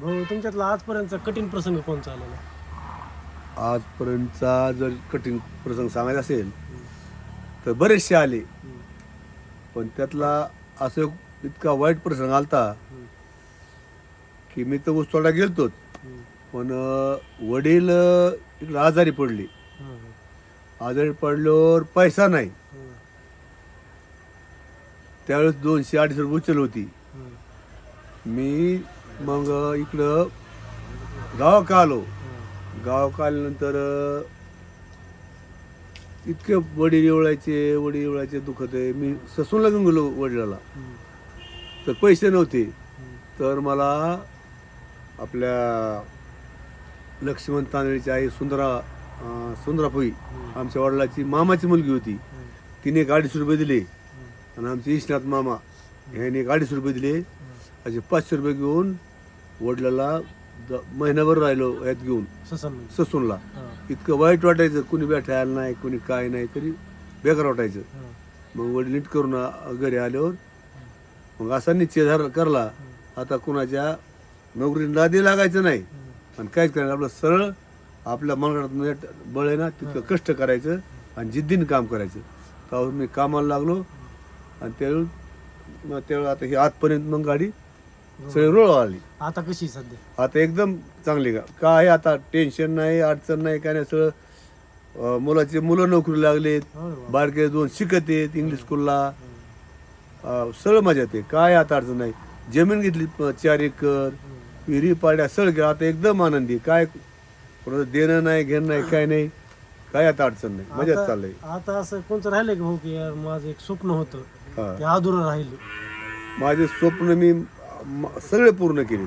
भाऊ तुमच्यातला आजपर्यंतचा कठीण प्रसंग कोणचा आलेला आजपर्यंतचा जर कठीण प्रसंग सांगायचा असेल तर बरेचसे आले. पण त्यातला असं इतका वाईट प्रसंग आलता की मी तर ऊसतोडा गेलतोच. पण अं, वडील अं, इकडं आजारी पडले. आजारी पडल्यावर पैसा नाही. त्यावेळेस दोनशे अडीचशे रुपये उचल होती. मी मग इकडं गावात आलो गावात आल्यानंतर इतके वडील एवढायचे वडील एवढायचे दुखत आहे. मी ससूनला घेऊन गेलो वडिलाला. तर पैसे नव्हते. तर मला आपल्या लक्ष्मण तांदळीची आई सुंदरा अं, आमच्या वडिलाची मामाची मुलगी होती. तिने एक अडीचशे रुपये दिले. आणि आमचे ईशनाथ मामा ह्याने एक अडीचशे रुपये दिले. असे पाचशे रुपये घेऊन वडिलाला द- महिनाभर राहिलो यात घेऊन. ससन. ससूनला. इतकं वाईट वाटायचं कुणी भेटायला नाही कुणी काय नाही तरी बेकार वाटायचं. मग वडील नीट करून आ- घरी आल्यावर मग असा निश्चय धर करला. आता कुणाच्या नोकरीला लादी लागायचं नाही. आणि काहीच करायचं आपलं सरळ आपल्या मनात नेट बळ आहे ना तितकं कष्ट करायचं आणि जिद्दीनं काम करायचं. त्यावर मी कामाला लागलो आणि त्यावेळी मग त्यावेळी आता ही आजपर्यंत मग गाडी सगळी रोळ आली. आता कशी आहे सध्या? आता एकदम चांगली का काय आता? टेन्शन नाही अडचण नाही काय नाही सगळं अं, मुलाचे मुलं नोकरी लागलेत. होय बा. बारके दोन शिकत आहेत इंग्लिश स्कूलला अं, सगळं मजा येते काय आता अडचण नाही. जमीन घेतली प- चार एकर. विहिरी पाड्या सगळं केलं. आता एकदम आनंदी काय कोणाचं देणं नाही घेणं नाही काय नाही. काय आता अडचण नाही. मजाच आता- चाललंय. आता असं कोणतं राहिलंय का भाऊ की यार माझं एक स्वप्न होतं. हा. ते अधुरं राहिलं. माझे स्वप्न म- सगळे पूर्ण केले.